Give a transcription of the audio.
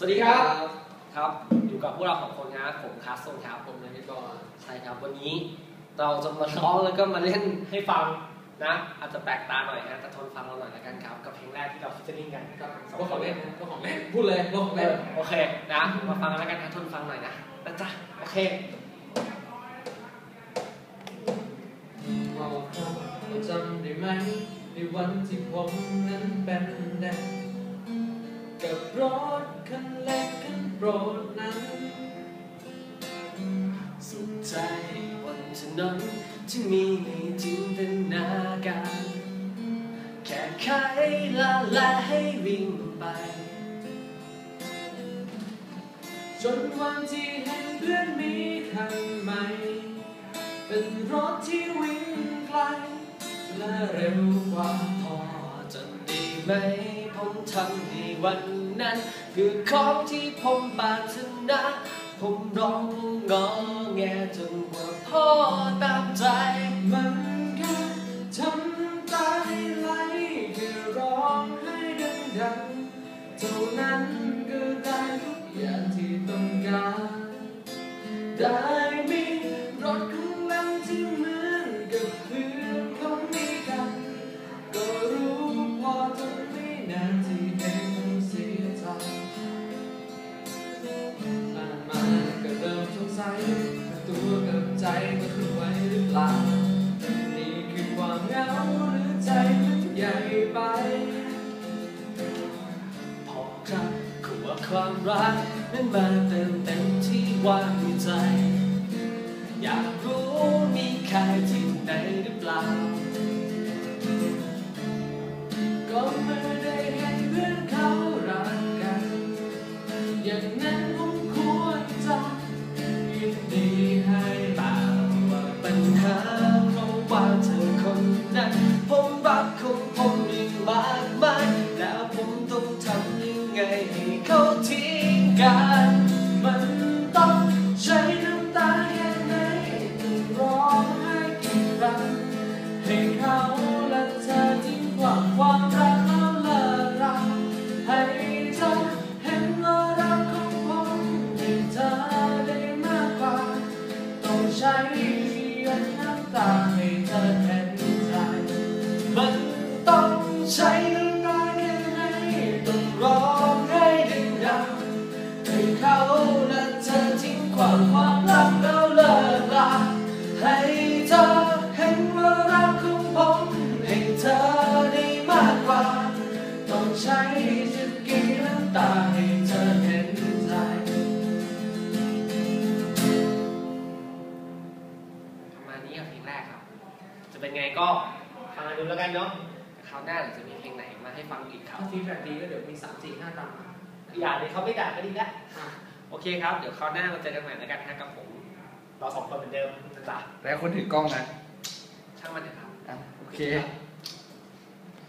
สวัสดีครับ ครับ อยู่กับพวกเราสองคนครับผมคาสโซนครับผมนะพี่บอลใช่ครับ วันนี้เราจะมาร้องแล้วก็มาเล่นให้ฟังนะ อาจจะแปลกตาหน่อยนะแต่ทนฟังเราหน่อยละกันครับ กับเพลงแรกที่เราฟิชเชอร์ลิงกันครับสองก็คของนเล่เล่นนนะก็ของเล่นพูดเลยก็ของเอเล่นอโอเคนะ มาฟังกันแล้วกันนะทนฟังหน่อยนะนะจ๊ะโอเคว่าเราจำได้ไหมในวันที่ผมนั้นเป็นเด็ก กับรถคันเล็กคันโปรดนั้น สุขใจบนถนนที่มีในจินตนาการ แค่ไขละละให้วิ่งไป จนวันที่เห็นเพื่อนมีคันใหม่ เป็นรถที่วิ่งไกลและเร็วกว่าพอ ไหม ผมทำในวันนั้น คือของที่ผมปรารถนาผมร้องงอแงจนกว่าพ่อตามใจ มันแค่ทำตาให้ไหลแค่ร้องให้ดังๆเท่านั้นก็ได้ทุกอย่างที่ต้องการได้ ตัวกับใจมันคือไว้หรือเปล่า นี่คือความเหงาหรือใจมันใหญ่ไป พอครับคือว่าความรักนั้นมาเติมเต็มที่ว่างในใจ อยากรู้มีใครที่ไหนหรือเปล่า นั้นผมรักของผมมีมากมายแล้วผมต้องทำยังไงให้เขาทิ้งกัน มันต้องใช้น้ำตาแค่ไหนต้องร้องไห้กี่ครั้งให้เขาและเธอทิ้งความความรักแล้วเลิกราให้เธอเห็นว่ารักของผมให้เธอได้มากกว่าต้องใช้น้ำตา ใช้น้ำตาแค่ไหนต้องร้องให้ดังๆให้เขาและเธอทิ้งความความรักแล้วเลิกลาให้เธอเห็นว่ารักของผมให้เธอได้มากกว่า ต้องใช้จะกี่น้ำตาให้เธอเห็นใจ ประมาณนี้กับเพลงแรกครับ จะเป็นไงก็ฟังกันดูแล้วกันเนาะ คราวหน้าเดี๋ยวจะมีเพลงไหนมาให้ฟังอีกครับ ถ้าฟีดแบ็กดีก็เดี๋ยวมีสามสี่ห้าตามมาอย่าเลยเขาไม่ด่าก็ดีแล้วโอเคครับ เดี๋ยวคราวหน้าเราเจอกันใหม่แล้วกันนะกับผม เราสองคนเหมือนเดิมนะจ๊ะแล้วคนถือกล้องนะช่างมันเถอะครับอะโอเคครับ